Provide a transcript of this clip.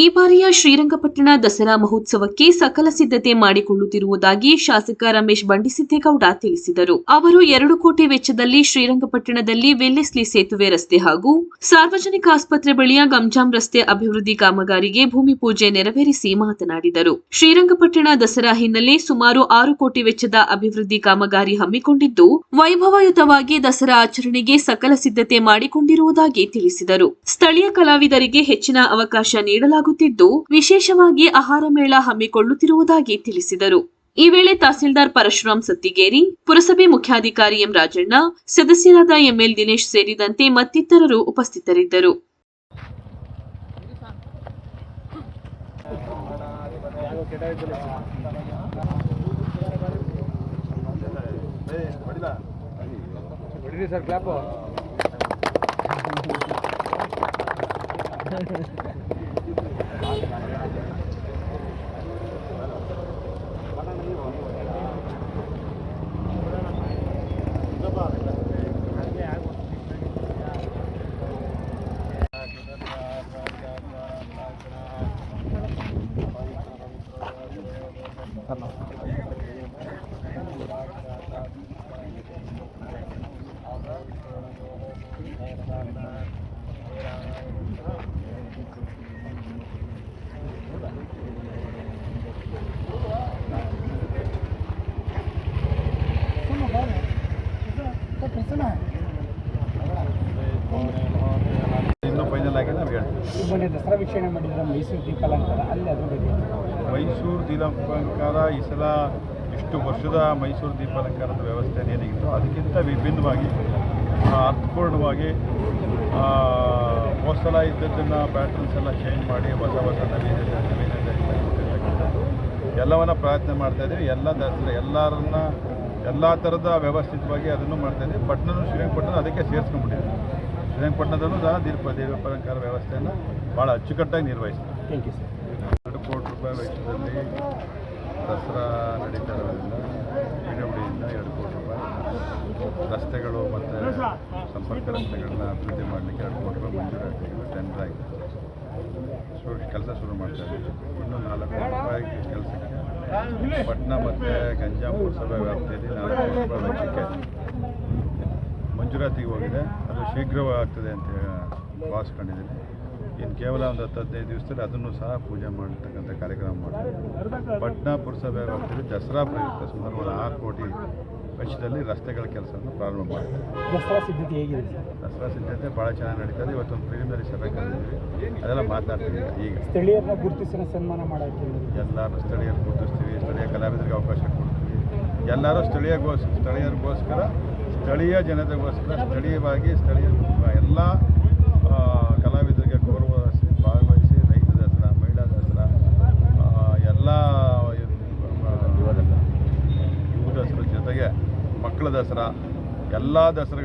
ಈ ಬಾರಿಯ ಶ್ರೀರಂಗಪಟ್ಟಣ ದಸರಾ ಮಹೋತ್ಸವಕ್ಕೆ ಸಕಲ ಸಿದ್ಧತೆ ಮಾಡಿಕೊಳ್ಳುತ್ತಿರುವುದಾಗಿ ಶಾಸಕ ರಮೇಶ್ ಬಂಡಿಸಿದ್ದೇಗೌಡ ತಿಳಿಸಿದರು. ಅವರು ಎರಡು ಕೋಟಿ ವೆಚ್ಚದಲ್ಲಿ ಶ್ರೀರಂಗಪಟ್ಟಣದಲ್ಲಿ ವೆಲ್ಲೆಸ್ಲಿ ಸೇತುವೆ ರಸ್ತೆ ಹಾಗೂ ಸಾರ್ವಜನಿಕ ಆಸ್ಪತ್ರೆ ಬಳಿಯ ಗಂಜಾಂ ರಸ್ತೆ ಅಭಿವೃದ್ಧಿ ಕಾಮಗಾರಿಗೆ ಭೂಮಿ ಪೂಜೆ ನೆರವೇರಿಸಿ ಮಾತನಾಡಿದರು. ಶ್ರೀರಂಗಪಟ್ಟಣ ದಸರಾ ಹಿನ್ನೆಲೆ ಸುಮಾರು ಆರು ಕೋಟಿ ವೆಚ್ಚದ ಅಭಿವೃದ್ಧಿ ಕಾಮಗಾರಿ ಹಮ್ಮಿಕೊಂಡಿದ್ದು, ವೈಭವಯುತವಾಗಿ ದಸರಾ ಆಚರಣೆಗೆ ಸಕಲ ಸಿದ್ಧತೆ ಮಾಡಿಕೊಂಡಿರುವುದಾಗಿ ತಿಳಿಸಿದರು. ಸ್ಥಳೀಯ ಕಲಾವಿದರಿಗೆ ಹೆಚ್ಚಿನ ಅವಕಾಶ ನೀಡಲಾಗುತ್ತಿದ್ದು ವಿಶೇಷವಾಗಿ ಆಹಾರ ಮೇಳ ಹಮ್ಮಿಕೊಳ್ಳುತ್ತಿರುವುದಾಗಿ ತಿಳಿಸಿದರು. ಈ ವೇಳೆ ತಹಸೀಲ್ದಾರ್ ಪರಶುರಾಮ್ ಸತ್ತಿಗೇರಿ, ಪುರಸಭೆ ಮುಖ್ಯಾಧಿಕಾರಿ ಎಂ ರಾಜಣ್ಣ, ಸದಸ್ಯರಾದ ಎಂಎಲ್ ದಿನೇಶ್ ಸೇರಿದಂತೆ ಮತ್ತಿತರರು ಉಪಸ್ಥಿತರಿದ್ದರು. ಹೊಡಿರಿ ಸರ್ ಕ್ಲಾಪು ಇನ್ನೂ ಫೈನಲ್ ಆಗಿ ನಾವು ಹೇಳ್ತೀವಿ ಮೊನ್ನೆ ದಸರಾ ವೀಕ್ಷಣೆ ಮಾಡಿದ್ರೆ ಮೈಸೂರು ದೀಪಾಲಂಕಾರ ಅಲ್ಲಿ ಅದ್ರ ಬಗ್ಗೆ ಮೈಸೂರು ದೀಪಾಲಂಕಾರ ಈ ಸಲ ಇಷ್ಟು ವರ್ಷದ ಮೈಸೂರು ದೀಪಾಲಂಕಾರದ ವ್ಯವಸ್ಥೆ ಏನಿತ್ತು ಅದಕ್ಕಿಂತ ವಿಭಿನ್ನವಾಗಿ ಅರ್ಥಪೂರ್ಣವಾಗಿ ಸಲ ಇದ್ದದ್ದನ್ನು ಪ್ಯಾಟ್ರನ್ಸ್ ಎಲ್ಲ ಚೇಂಜ್ ಮಾಡಿ ಹೊಸ ಹೊಸ ನವೀನ ಎಲ್ಲವನ್ನ ಪ್ರಯತ್ನ ಮಾಡ್ತಾ ಇದ್ದೀವಿ. ಎಲ್ಲ ದಸರಾ, ಎಲ್ಲರನ್ನ, ಎಲ್ಲ ಥರದ ವ್ಯವಸ್ಥಿತವಾಗಿ ಅದನ್ನು ಮಾಡ್ತಾ ಇದ್ದೀವಿ. ಪಟ್ಟಣ ಶ್ರೀರಂಗಪಟ್ಟಣ ಅದಕ್ಕೆ ಸೇರಿಸ್ಕೊಂಡ್ಬಿಟ್ಟಿದ್ದೀವಿ ಶ್ರೀರಂಗಪಟ್ಟಣದಲ್ಲೂ ಸಹ ದೀಪ ದೀಪಾಲಂಕಾರ ವ್ಯವಸ್ಥೆಯನ್ನು ಭಾಳ ಅಚ್ಚುಕಟ್ಟಾಗಿ ನಿರ್ವಹಿಸ್ತೀವಿ ಥ್ಯಾಂಕ್ ಯು ಸರ್ ಎರಡು ಕೋಟಿ ರೂಪಾಯಿ ವೆಚ್ಚದಲ್ಲಿ ದಸರಾ ನಡೀತಾ ಇರೋದ್ರಿಂದ ಬಿಡುಗಡೆಯಿಂದ ಎರಡು ಕೋಟಿ ರೂಪಾಯಿ. ರಸ್ತೆಗಳು ಮತ್ತು ಸಂಪರ್ಕ ರಸ್ತೆಗಳನ್ನ ಅಭಿವೃದ್ಧಿ ಮಾಡಲಿಕ್ಕೆ ಎರಡು ಕೋಟಿ ರೂಪಾಯಿ ಮಂಜೂರಾತಿ ಟೆಂಡರ್ ಆಗಿದೆ ಸೊ ಕೆಲಸ ಶುರು ಮಾಡ್ತಾ ಇದ್ದೀವಿ ಇನ್ನು ನಾಲ್ಕು ಕೋಟಿ ರೂಪಾಯಿ ಕೆಲಸಕ್ಕೆ. ಪಟ್ನಾ ಮತ್ತು ಗಂಜಾಂ ಪುರಸಭೆ ವ್ಯಾಪ್ತಿಯಲ್ಲಿ ನಾಲ್ಕು ಕೋಟಿ ರೂಪಾಯಿ ವೆಚ್ಚಕ್ಕೆ ಮಂಜೂರಾತಿಗೆ ಹೋಗಿದೆ. ಅದು ಶೀಘ್ರವಾಗ್ತದೆ ಅಂತ ಭಾವಿಸ್ಕೊಂಡಿದ್ದೀನಿ ಇನ್ನು ಕೇವಲ ಒಂದು ಹತ್ತು ಹದಿನೈದು ದಿವಸದಲ್ಲಿ ಅದನ್ನು ಸಹ ಪೂಜೆ ಮಾಡತಕ್ಕಂಥ ಕಾರ್ಯಕ್ರಮ ಮಾಡ್ತೀವಿ ಪಟ್ನಾ ಪುರಸಭೆ ವ್ಯಾಪ್ತಿಯಲ್ಲಿ ದಸರಾ ಪ್ರಯುಕ್ತ ಸುಮಾರು ಒಂದು ಆರು ಕೋಟಿ ವೆಚ್ಚದಲ್ಲಿ ರಸ್ತೆಗಳ ಕೆಲಸವನ್ನು ಪ್ರಾರಂಭ ಮಾಡ್ತಾರೆ. ದಸರಾ ಸಿದ್ಧತೆ ಹೇಗಿದೆ ಸರ್? ದಸರಾ ಸಿದ್ಧತೆ ಭಾಳ ಚೆನ್ನಾಗಿ ನಡೀತದೆ ಇವತ್ತೊಂದು ಪ್ರಿಲಿಮಿನರಿ ಸಭೆ ಕರೆದಿದ್ದೀವಿ. ಅದೆಲ್ಲ ಮಾತಾಡ್ತೀವಿ ಈಗ. ಸ್ಥಳೀಯರನ್ನ ಗುರುತಿಸಿದ ಸನ್ಮಾನ ಮಾಡೋಕ್ಕೆ ಎಲ್ಲರೂ ಸ್ಥಳೀಯರು ಗುರುತಿಸ್ತೀವಿ. ಸ್ಥಳೀಯ ಕಲಾವಿದರಿಗೆ ಅವಕಾಶ ಕೊಡ್ತೀವಿ. ಎಲ್ಲರೂ ಸ್ಥಳೀಯಗೋಸ್ ಸ್ಥಳೀಯರಿಗೋಸ್ಕರ ಸ್ಥಳೀಯ ಜನತೆಗೋಸ್ಕರ ಸ್ಥಳೀಯವಾಗಿ ಸ್ಥಳೀಯ ಎಲ್ಲ ದಸರಾ ಎಲ್ಲ ದಸರಾ